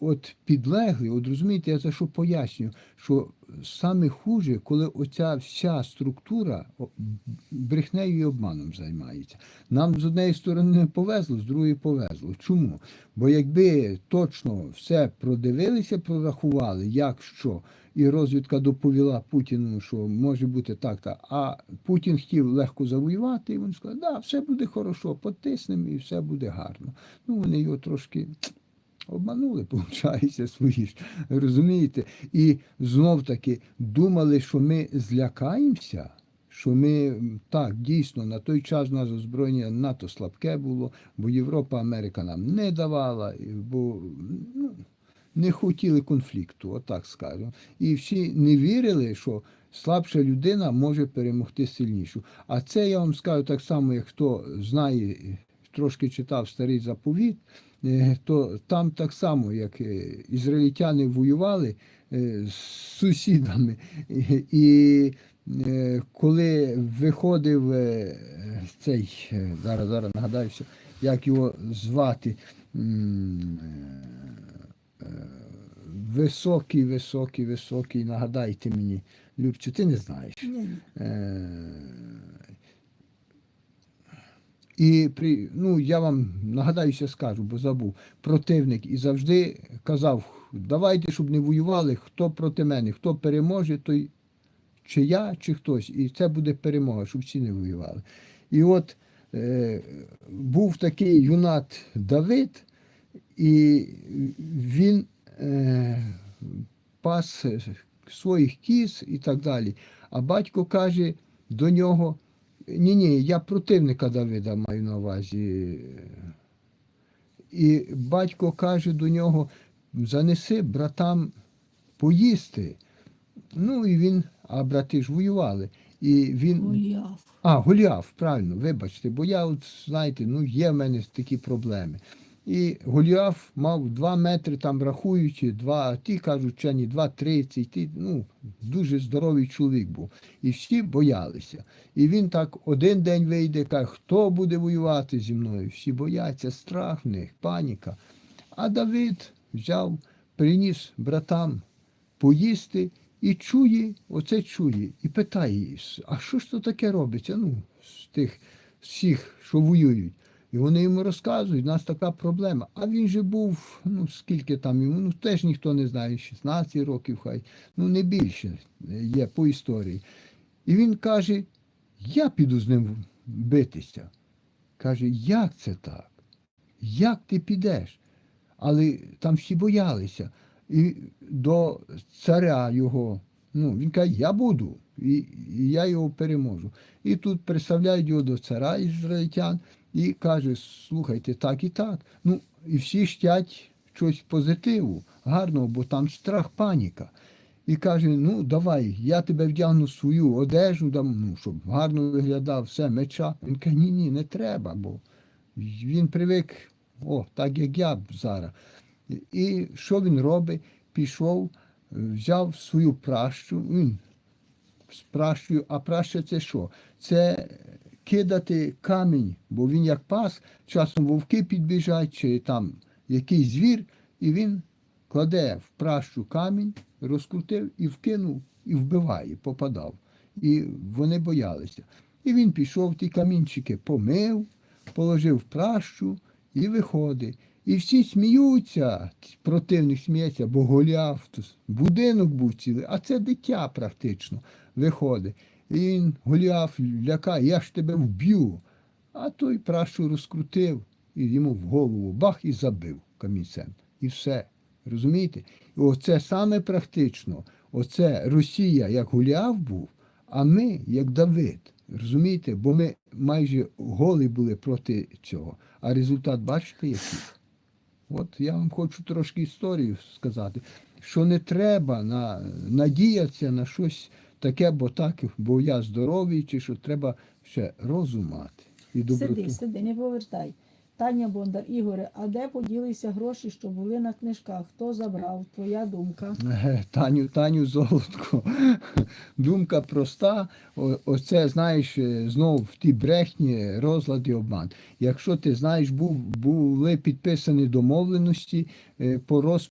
от підлеглі, от розумієте, я за що пояснюю, що саме хуже, коли оця вся структура брехнею і обманом займається. Нам з однієї сторони не повезло, з другої повезло. Чому? Бо якби точно все продивилися, прорахували, як що, і розвідка доповіла Путіну, що може бути так, так. А Путін хотів легко завоювати, і він сказав, да, все буде хорошо, потиснемо і все буде гарно. Ну, вони його трошки обманули, виходить, свої ж, розумієте? І знов таки думали, що ми злякаємося. Що ми так дійсно на той час у нас озброєння НАТО слабке було, бо Європа, Америка нам не давала, бо ну, не хотіли конфлікту, отак скажемо. І всі не вірили, що слабша людина може перемогти сильнішу. А це я вам скажу так само, як хто знає, трошки читав старий заповіт, е, то там так само, як е, ізраїльтяни воювали е, з сусідами. І- коли виходив цей, зараз, зараз нагадаюся, як його звати. Високий, високий, високий, нагадайте мені, Любче, ти не знаєш. Ні, І при, ну, я вам нагадаю, що скажу, бо забув. Противник і завжди казав: давайте, щоб не воювали, хто проти мене, хто переможе, той чи я, чи хтось. І це буде перемога, щоб всі не воювали. І от е, був такий юнат Давид, і він е, пас своїх кіз і так далі. А батько каже до нього: ні, ні, я противника Давида маю на увазі. І батько каже до нього: занеси братам поїсти. Ну і він, а брати ж воювали. І він Голіаф. а, Голіаф, правильно, вибачте, бо я, от, знаєте, ну є в мене такі проблеми. І Голіаф мав 2 метри, там рахуючи, 2, ті кажуть, вчені 2,30, ті, ну, дуже здоровий чоловік був. І всі боялися. І він так один день вийде, каже, хто буде воювати зі мною? Всі бояться, страх в них, паніка. А Давид взяв, приніс братам поїсти і чує, оце чує, і питає, а що ж то таке робиться? Ну, з тих всіх, що воюють. І вони йому розказують, у нас така проблема. А він же був, ну скільки там йому, ну теж ніхто не знає, 16 років хай, ну не більше є по історії. І він каже, я піду з ним битися. Каже, як це так? Як ти підеш? Але там всі боялися. І до царя його, ну, він каже, я буду, і, і я його переможу. І тут представляють його до царя ізраїльтян і каже, слухайте, так і так. Ну, і всі щать щось позитиву, гарного, бо там страх, паніка. І каже: ну давай, я тебе вдягну свою одежу, дам, ну, щоб гарно виглядав, все, меча. Він каже, ні, ні, не треба, бо він привик, о, так як я зараз. І- що він робить? Пішов, взяв свою пращу, з пращою, а праща це що? Це кидати камінь, бо він як пас, часом вовки підбіжать, чи там якийсь звір, і він кладе в пращу камінь, розкрутив і вкинув, і вбиває, попадав. І вони боялися. І він пішов, ті камінчики помив, положив в пращу і виходить. І всі сміються, противник сміється, бо с- будинок був цілий, а це дитя практично виходить. І він Голіаф лякає, я ж тебе вб'ю. А той пращу розкрутив і йому в голову бах і забив камінцем. І все. Розумієте? І оце саме практично. Оце Росія, як Голіаф був, а ми, як Давид. Розумієте? Бо ми майже голі були проти цього. А результат бачите який? От я вам хочу трошки історію сказати, що не треба на, надіятися на щось таке, бо так, бо я здоровий, чи що треба ще розумати. і доброту. Сиди, сиди, не повертай. Таня Бондар, Ігоре, а де поділися гроші, що були на книжках? Хто забрав? Твоя думка? Е, Таню, Таню Золотко. Думка проста. Оце, знаєш, знову знов в ті брехні, розлади, обман. Якщо ти знаєш, був, були підписані домовленості е, по розпису